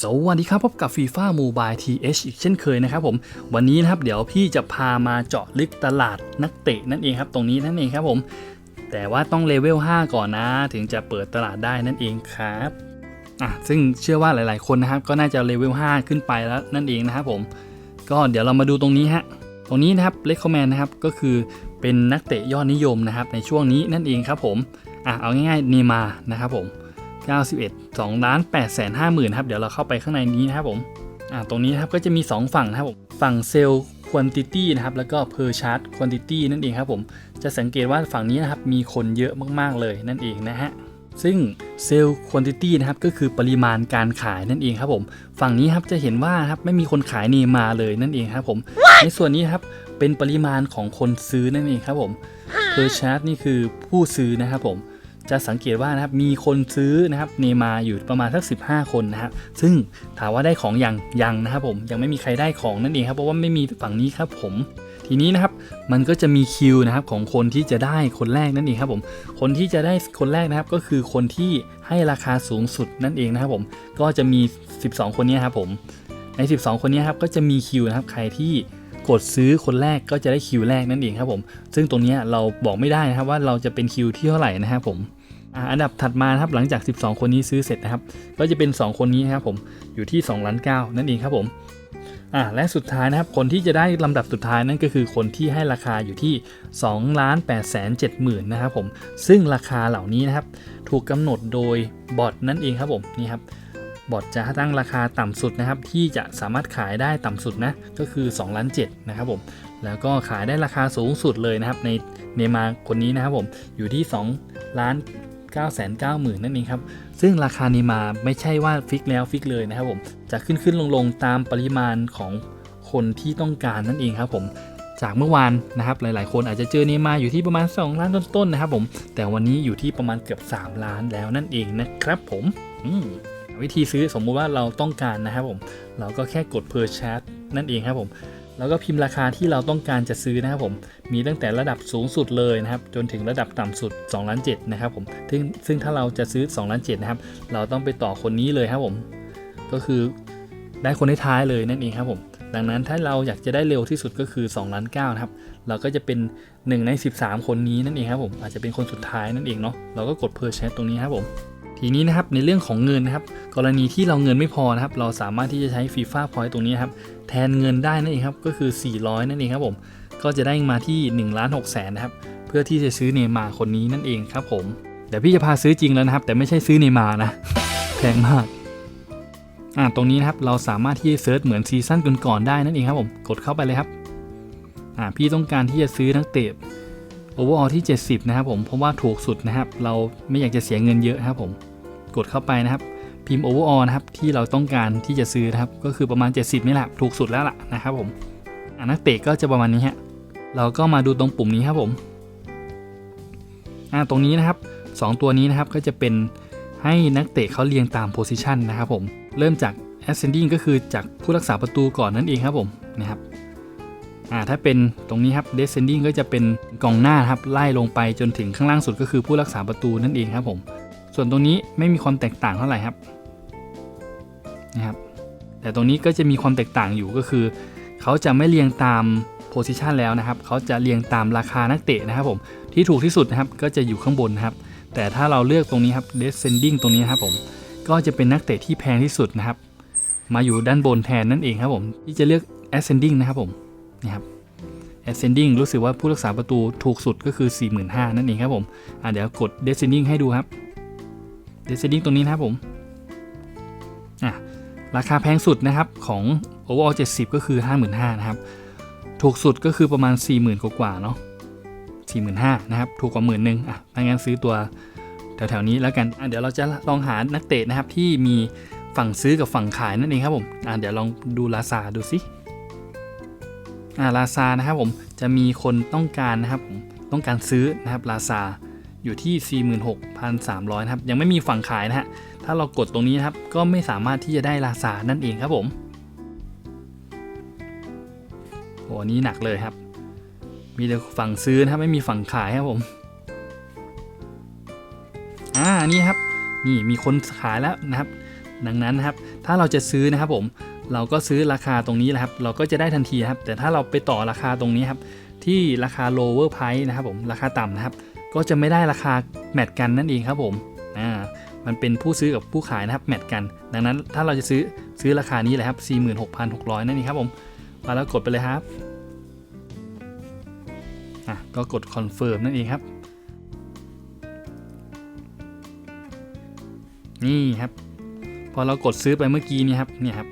สวัสดีครับพบกับฟีฟ่าโมบายทีเอีกเช่นเคยนะครับผมวันนี้นะครับเดี๋ยวพี่จะพามาเจาะลึกตลาดนักเตะนั่นเองครับ ตรงนี้นั่นเองครับผม แต่ว่าต้องเลเวล5 ก่อนนะ ถึงจะเปิดตลาดได้นั่นเองครับอะซึ่งเชื่อว่าหลาย ๆ คนนะครับ ก็น่าจะเลเวล5ขึ้นไปแล้วนั่นเองนะครับผม ก็เดี๋ยวเรามาดูตรงนี้ฮะตรงนี้นะครับเลคคอมแมนนะครับก็คือเป็นนักเตะยอดนิยมนะครับในช่วงนี้นั่นเองครับผมอะเอาง่ายๆเนมานะครับผม 91 2ล้าน8แสน5หมื่นครับ เดี๋ยวเราเข้าไปข้างในนี้นะครับผมอ่าตรงนี้นะครับก็จะมี 2 ฝั่งนะครับผม ฝั่งเซลล์ควอนติตี้นะครับ แล้วก็เพอร์ชาร์ตควอนติตี้นั่นเองครับผม จะสังเกตว่าฝั่งนี้นะครับ มีคนเยอะมากๆเลยนั่นเองนะฮะ ซึ่งเซลล์ควอนติตี้นะครับ ก็คือปริมาณการขายนั่นเองครับผม ฝั่งนี้ครับจะเห็นว่าครับไม่มีคนขายเนมาเลยนั่นเองครับผม ในส่วนนี้ครับเป็นปริมาณของคนซื้อนั่นเองครับผมเพอร์ชาร์ตนี่คือผู้ซื้อนะครับผม จะสังเกตว่านะครับมีคนซื้อนะครับเนมาอยู่ประมาณสัก 15 คนนะครับซึ่งถามว่าได้ของอย่างยังนะครับผมยังไม่มีใครได้ของนั่นเองครับเพราะว่าไม่มีฝั่งนี้ครับผมทีนี้นะครับมันก็จะมีคิวนะครับของคนที่จะได้คนแรกนั่นเองครับผมคนที่จะได้คนแรกนะครับก็คือคนที่ให้ราคาสูงสุดนั่นเองนะครับผมก็จะมี 12 คนนี้ครับผมใน 12 คนนี้ครับก็จะมีคิวนะครับใครที่ กดซื้อคนแรกก็จะได้คิวแรกนั่นเองครับผม ซึ่งตรงนี้เราบอกไม่ได้นะครับว่าเราจะเป็นคิวที่เท่าไหร่นะครับผมอันดับถัดมาครับหลังจาก 12 คนนี้ซื้อเสร็จนะครับ ก็จะเป็น 2 คนนี้ครับผมอยู่ที่2ล้าน9นั่นเองครับผมอ่าและสุดท้ายนะครับคนที่จะได้ลำดับสุดท้ายนั่นก็คือคนที่ให้ราคาอยู่ที่2ล้าน8แสน7หมื่นนะครับผมซึ่งราคาเหล่านี้นะครับถูกกำหนดโดยบอทนั่นเองครับผมนี่ครับ บอทจะตั้งราคาต่ำสุดนะครับ ที่จะสามารถขายได้ต่ำสุดนะ ก็คือ2ล้าน7นะครับผม แล้วก็ขายได้ราคาสูงสุดเลยนะครับ ในเนมาคนนี้นะครับผม อยู่ที่2ล้าน9 9 0 0 0นั่นเองครับ ซึ่งราคานี้มาไม่ใช่ว่าฟิกแล้วฟิกเลยนะครับผม จะขึ้นขึ้นลงลงตามปริมาณของคนที่ต้องการนั่นเองครับผมจากเมื่อวานนะครับหลาย ๆ คนอาจจะเจอเนมาอยู่ที่ประมาณ 2 ล้านต้น ๆ นะครับผม แต่วันนี้อยู่ที่ประมาณเกือบ 3 ล้านแล้วนั่นเองนะครับผม อืม วิธีซื้อสมมุติว่าเราต้องการนะครับผม เราก็แค่กด purchase นั่นเองครับผม แล้วก็พิมพ์ราคาที่เราต้องการจะซื้อนะครับผม มีตั้งแต่ระดับสูงสุดเลยนะครับ จนถึงระดับต่ำสุด2ล้าน7นะครับผม ซึ่งซึ่งถ้าเราจะซื้อ2ล้าน7นะครับ เราต้องไปต่อคนนี้เลยครับผม ก็คือได้คนท้ายเลยนั่นเองครับผม ดังนั้นถ้าเราอยากจะได้เร็วที่สุดก็คือ2ล้าน9นะครับ เราก็จะเป็น 1 ใน 13 คนนี้นั่นเองครับผม อาจจะเป็นคนสุดท้ายนั่นเองเนาะ เราก็กด purchase ตรงนี้ครับผม ทีนี้นะครับในเรื่องของเงินนะครับ กรณีที่เราเงินไม่พอนะครับ เราสามารถที่จะใช้ฟีฟ่าพอยต์ตรงนี้ครับแทนเงินได้นั่นเองครับก็คือ 400 นั่นเองครับผมก็จะได้มาที่1ล้าน6แสนนะครับเพื่อที่จะซื้อเนมาคนนี้นั่นเองครับผมเดี๋ยวพี่จะพาซื้อจริงแล้วนะครับ แต่ไม่ใช่ซื้อเนมานะแพงมากอ่าตรงนี้นะครับเราสามารถที่จะเซิร์ชเหมือนซีซั่นก่อนๆได้นั่นเองครับผมกดเข้าไปเลยครับอ่าพี่ต้องการที่จะซื้อนักเตะ โอเวอร์ออที่ 70 นะครับผมเพราะว่าถูกสุดนะครับ เราไม่อยากจะเสียเงินเยอะครับผมกดเข้าไปนะครับ พิมพ์ overall นะครับที่เราต้องการที่จะซื้อนะครับ ก็คือประมาณ 70 นี่แหละถูกสุดแล้วล่ะนะครับผมนักเตะก็จะประมาณนี้ฮะเราก็มาดูตรงปุ่มนี้ครับผมตรงนี้นะครับ 2 ตัวนี้นะครับก็จะเป็นให้นักเตะเขาเรียงตาม position นะครับผมเริ่มจาก ascending ก็คือจากผู้รักษาประตูก่อนนั่นเองครับผมนะครับ อ่าถ้าเป็นตรงนี้ครับ descending ก็จะเป็นกองหน้าครับไล่ลงไปจนถึงข้างล่างสุดก็คือผู้รักษาประตูนั่นเองครับผมส่วนตรงนี้ไม่มีความแตกต่างเท่าไหร่ครับนะครับแต่ตรงนี้ก็จะมีความแตกต่างอยู่ก็คือ เขาจะไม่เรียงตามโพซิชันแล้วนะครับ เขาจะเรียงตามราคานักเตะนะครับผมที่ถูกที่สุดนะครับก็จะอยู่ข้างบนนะครับ แต่ถ้าเราเลือกตรงนี้ครับ descending ตรงนี้ครับผมก็จะเป็นนักเตะที่แพงที่สุดนะครับ มาอยู่ด้านบนแทนนั่นเองครับผมที่จะเลือก ascending นะครับผม นี่ครับ ascending รู้สึกว่าผู้รักษาประตูถูกสุดก็คือ 45,000 นั่นเองครับผมอะเดี๋ยวกด descending ให้ดูครับ descending ตรงนี้นะครับผมอะราคาแพงสุดนะครับของ overall 70 ก็คือ 55,000นะครับ ถูกสุดก็คือประมาณ 40,000 กว่าๆเนาะ45,000นะครับ ถูกกว่าหมื่นหนึ่งอะถ้างั้นซื้อตัวแถวๆนี้แล้วกันอะเดี๋ยวเราจะลองหานักเตะนะครับที่มีฝั่งซื้อกับฝั่งขายนั่นเองครับผมอะเดี๋ยวลองดูลาซาดูสิ อ่าลาซานะครับผมจะมีคนต้องการนะครับผมต้องการซื้อนะครับลาซาอยู่ที่ 46,300นะครับยังไม่มีฝั่งขายนะฮะถ้าเรากดตรงนี้นะครับก็ไม่สามารถที่จะได้ลาซานั่นเองครับผมโหอันนี้หนักเลยครับ มีแต่ฝั่งซื้อนะครับไม่มีฝั่งขายครับผมอ่านี่ครับนี่มีคนขายแล้วนะครับ ดังนั้นนะครับ ถ้าเราจะซื้อนะครับผม เราก็ซื้อราคาตรงนี้แหละครับ เราก็จะได้ทันทีครับ แต่ถ้าเราไปต่อราคาตรงนี้ครับ ที่ราคา lower price นะครับผมราคาต่ำนะครับ ก็จะไม่ได้ราคาแมทกันนั่นเองครับผมอ่ามันเป็นผู้ซื้อกับผู้ขายนะครับแมทกัน ดังนั้นถ้าเราจะซื้อซื้อราคานี้เลยครับ 46,600 นั่นเองครับผมมาแล้วกดไปเลยครับอะก็กด confirm นั่นเองครับ นี่ครับ พอเรากดซื้อไปเมื่อกี้นี่ครับเนี่ยครับ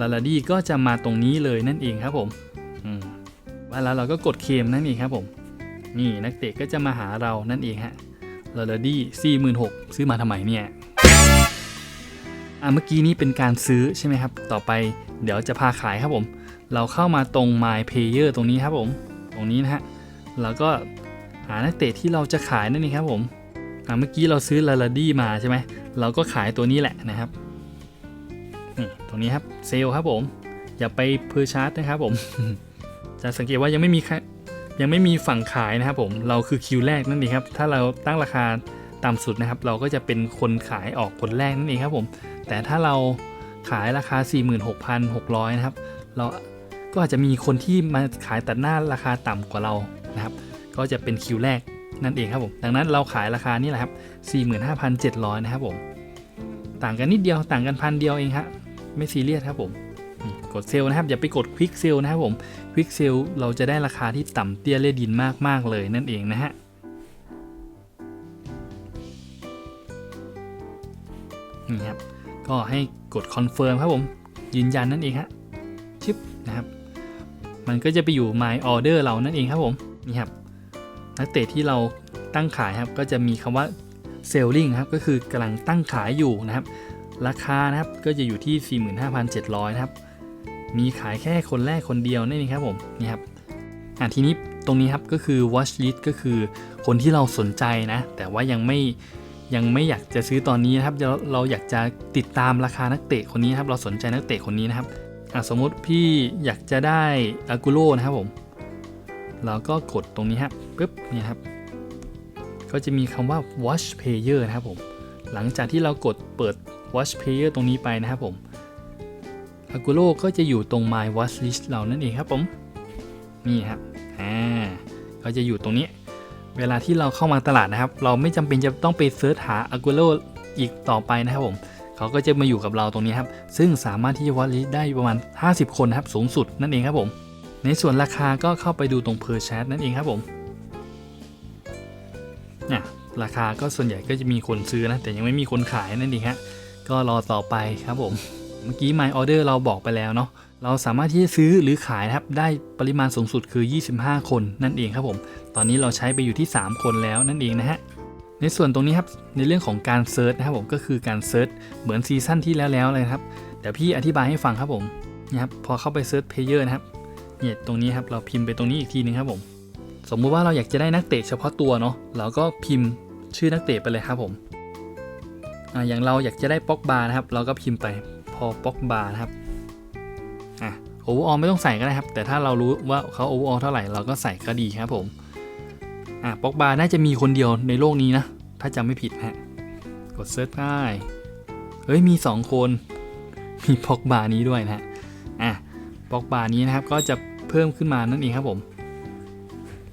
ลาลาดี้ก็จะมาตรงนี้เลยนั่นเองครับผมว่าแล้วเราก็กดเคมนั่นเองครับผม นี่นักเตะก็จะมาหาเรานั่นเองฮะลาลาดี้สี่หมื่นหกซื้อมาทำไมเนี่ยอะเมื่อกี้นี้เป็นการซื้อใช่ไหมครับ ต่อไปเดี๋ยวจะพาขายครับผม เราเข้ามาตรง My Player ตรงนี้ครับผม ตรงนี้นะฮะเราก็หานักเตะที่เราจะขายนั่นเองครับผมอะเมื่อกี้เราซื้อลาลาดี้มาใช่ไหมเราก็ขายตัวนี้แหละนะครับ นี่ตรงนี้ครับเซลครับผม อย่าไปเพอร์ชาร์ตนะครับผม จะสังเกตว่ายังไม่มียังไม่มีฝั่งขายนะครับผมเราคือคิวแรกนั่นเองครับ ถ้าเราตั้งราคาต่ำสุดนะครับ เราก็จะเป็นคนขายออกคนแรกนั่นเองครับผม แต่ถ้าเราขายราคา 46,600 นะครับ เราก็อาจจะมีคนที่มาขายตัดหน้าราคาต่ำกว่าเรานะครับ ก็จะเป็นคิวแรกนั่นเองครับผม ดังนั้นเราขายราคานี้แหละครับ 45,700 นะครับผม ต่างกันนิดเดียวต่างกันพันเดียวเองครับ ไม่ซีเรียสครับผมกดเซลล์นะครับอย่าไปกดควิกเซลนะครับผมควิกเซลเราจะได้ราคาที่ต่ำเตี้ยเล่ดินมากๆเลยนั่นเองนะฮะนี่ครับก็ให้กดคอนเฟิร์มครับผมยืนยันนั่นเองฮะชึบนะครับ มันก็จะไปอยู่ My Order เรานั่นเองครับผมนี่ครับนักเตะที่เราตั้งขายครับก็จะมีคำว่า Selling ครับก็คือกำลังตั้งขายอยู่นะครับ ราคานะครับก็จะอยู่ที่ 45,700นะครับ มีขายแค่คนแรกคนเดียวนั่นเองครับผมนี่ครับอะทีนี้ตรงนี้ครับก็คือ watch list ก็คือคนที่เราสนใจนะ แต่ว่ายังไม่ยังไม่อยากจะซื้อตอนนี้นะครับเราเราอยากจะติดตามราคานักเตะคนนี้นะครับเราสนใจนักเตะคนนี้นะครับอะสมมุติพี่อยากจะได้อากูโรนะครับผมเราก็กดตรงนี้ครับปึ๊บเนี่ยครับ ก็จะมีคำว่า watch player นะครับผม หลังจากที่เรากดเปิด watch player ตรงนี้ไปนะครับผมอากูโรก็จะอยู่ตรง my watch list เรานั่นเองครับผม นี่ครับ อ่า ก็จะอยู่ตรงนี้ เวลาที่เราเข้ามาตลาดนะครับ เราไม่จำเป็นจะต้องไปเซิร์ชหา a g u e r o อีกต่อไปนะครับผมเขาก็จะมาอยู่กับเราตรงนี้ครับ ซึ่งสามารถที่จะวัดลิสต์ได้ประมาณ 50 คนนะครับ สูงสุดนั่นเองครับผม ในส่วนราคาก็เข้าไปดูตรง per chat นั่นเองครับผมเนี่ยราคาก็ส่วนใหญ่ก็จะมีคนซื้อนะ แต่ยังไม่มีคนขายนั่นเองฮะ ก็รอต่อไปครับผม เมื่อกี้ My Order เราบอกไปแล้วเนาะ เราสามารถที่จะซื้อหรือขายนะครับ ได้ปริมาณสูงสุดคือ 25 คนนั่นเองครับผม ตอนนี้เราใช้ไปอยู่ที่ 3 คนแล้วนั่นเองนะฮะ ในส่วนตรงนี้ครับ ในเรื่องของการเซิร์ชนะครับผมก็คือการเซิร์ชเหมือนซีซั่นที่แล้วๆเลยครับ เดี๋ยวพี่อธิบายให้ฟังครับผมนะครับพอเข้าไปเซิร์ชเพลเยอร์นะครับเนี่ยตรงนี้ครับเราพิมพ์ไปตรงนี้อีกทีนึงครับผม สมมุติว่าเราอยากจะได้นักเตะเฉพาะตัวเนาะเราก็พิมพ์ชื่อนักเตะไปเลยครับผม ออย่างเราอยากจะได้ป็อกบานะครับ เราก็พิมพ์ไปพอป็อกบานะครับอะโอเวอร์ออไม่ต้องใส่ก็ได้ครับ แต่ถ้าเรารู้ว่าเขาโอเวอร์ออเท่าไหร่เราก็ใส่ก็ดีครับผมอะป็อกบาน่าจะมีคนเดียวในโลกนี้นะ ถ้าจำไม่ผิดนะฮะกดเซิร์ชได้เฮ้ยมี 2 คน มีป็อกบานี้ด้วยนะฮะอะป็อกบานี้นะครับก็จะเพิ่มขึ้นมานั่นเองครับผม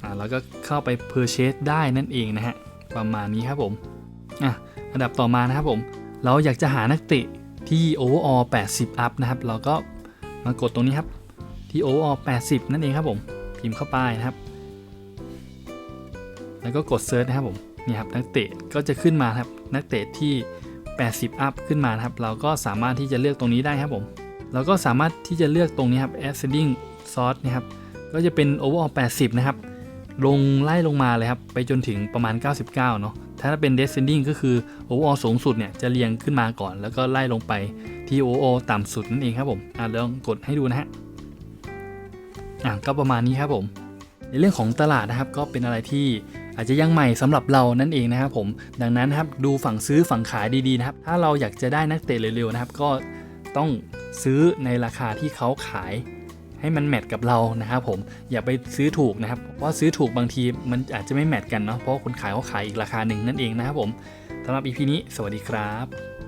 อะแล้วก็เข้าไป purchase ได้นั่นเองนะฮะประมาณนี้ครับผม อะอันดับต่อมานะครับผม เราอยากจะหานักเตะที่ overall 80 up นะครับ เราก็มากดตรงนี้ครับ ที่ overall 80 นั่นเองครับผม พิมพ์เข้าไปนะครับ แล้วก็กด search นะครับผม นี่ครับนักเตะก็จะขึ้นมาครับ นักเตะที่ 80 up ขึ้นมาครับ เราก็สามารถที่จะเลือกตรงนี้ได้ครับผม เราก็สามารถที่จะเลือกตรงนี้ครับ ascending sort นะครับ ก็จะเป็น overall 80 นะครับ ลงไล่ลงมาเลยครับ ไปจนถึงประมาณ 99 เนาะ ถ้าเป็น descending ก็คือ overall สูงสุดเนี่ยจะเรียงขึ้นมาก่อน แล้วก็ไล่ลงไปที่ overall ต่ำสุดนั่นเองครับผมอะลองกดให้ดูนะฮะอะก็ประมาณนี้ครับผม ในเรื่องของตลาดนะครับก็เป็นอะไรที่อาจจะยังใหม่สำหรับเรานั่นเองนะครับผม ดังนั้นครับดูฝั่งซื้อฝั่งขายดีๆนะครับ ถ้าเราอยากจะได้นักเตะเร็วๆนะครับ ก็ต้องซื้อในราคาที่เขาขาย ให้มันแมทกับเรานะครับผมอย่าไปซื้อถูกนะครับเพราะซื้อถูกบางทีมันอาจจะไม่แมทกันเนาะเพราะคนขายเขาขายอีกราคาหนึ่งนั่นเองนะครับผมสำหรับ EP นี้สวัสดีครับ